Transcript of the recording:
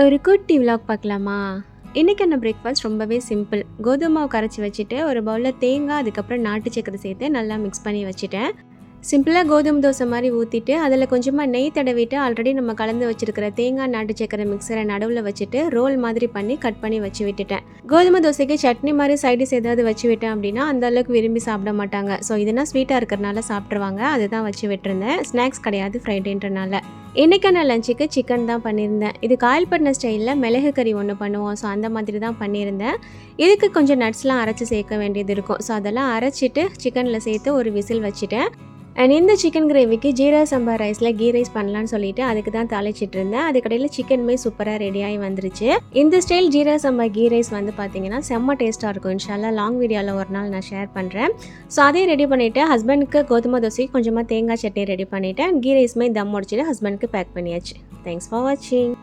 ஒரு குட்டி விலாக் பார்க்கலாமா? இன்றைக்கான பிரேக்ஃபாஸ்ட் ரொம்பவே சிம்பிள் கோதுமை மாவு கரைச்சி வச்சுட்டு ஒரு பவுலில் தேங்காய் அதுக்கப்புறம் நாட்டு சக்கரை சேர்த்து நல்லா மிக்ஸ் பண்ணி வச்சுட்டேன். சிம்பிளாக கோதுமை தோசை மாதிரி ஊற்றிட்டு அதில் கொஞ்சமாக நெய் தடவிட்டு ஆல்ரெடி நம்ம கலந்து வச்சுருக்கிற தேங்காய் நாட்டு சக்கரை மிக்சரை நடுவில் வச்சுட்டு ரோல் மாதிரி பண்ணி கட் பண்ணி வச்சு விட்டுட்டேன். கோதுமை தோசைக்கு சட்னி மாதிரி சைடிஸ் ஏதாவது வச்சு விட்டேன் அப்படின்னா அந்த அளவுக்கு விரும்பி சாப்பிட மாட்டாங்க. ஸோ இதுனா ஸ்வீட்டாக இருக்கிறனால சாப்பிட்ருவாங்க அதுதான் வச்சு விட்டுருந்தேன். ஸ்நாக்ஸ் கிடையாது ஃப்ரைடேன்றனால இன்றைக்கான லஞ்சுக்கு சிக்கன் தான் பண்ணியிருந்தேன். இது காயல்பட்டின ஸ்டைலில் மிளகு கறி ஒன்று பண்ணுவோம். ஸோ அந்த மாதிரி தான் பண்ணியிருந்தேன். இதுக்கு கொஞ்சம் நட்ஸ்லாம் அரைச்சி சேர்க்க வேண்டியது இருக்கும். ஸோ அதெல்லாம் அரைச்சிட்டு சிக்கனில் சேர்த்து ஒரு விசில் வச்சுட்டேன். அண்ட் இந்த சிக்கன் கிரேவிக்கு ஜீரா சம்பா ரைஸில் கீ ரைஸ் பண்ணலான்னு சொல்லிட்டு அதுக்கு தான் தாளிச்சிட்டு இருந்தேன். அதுக்கடையில் சிக்கனுமே சூப்பராக ரெடியாகி வந்துருச்சு. இந்த ஸ்டைல் ஜீரா சம்பா கீ ரைஸ் வந்து பார்த்தீங்கன்னா செம்ம டேஸ்ட்டாக இருக்கும். இன்ஷால்லா லாங் வீடியோவில் ஒரு நாள் நான் ஷேர் பண்ணுறேன் ஸோ அதையும் ரெடி பண்ணிவிட்டு ஹஸ்பண்டுக்கு கோதுமை தோசைக்கு கொஞ்சமாக தேங்காய் சட்னி ரெடி பண்ணிவிட்டு அண்ட் கீ ரைஸுமே தம் முடிச்சுட்டு ஹஸ்பண்டுக்கு பேக் பண்ணியாச்சு. தேங்க்ஸ் ஃபார் வாட்சிங்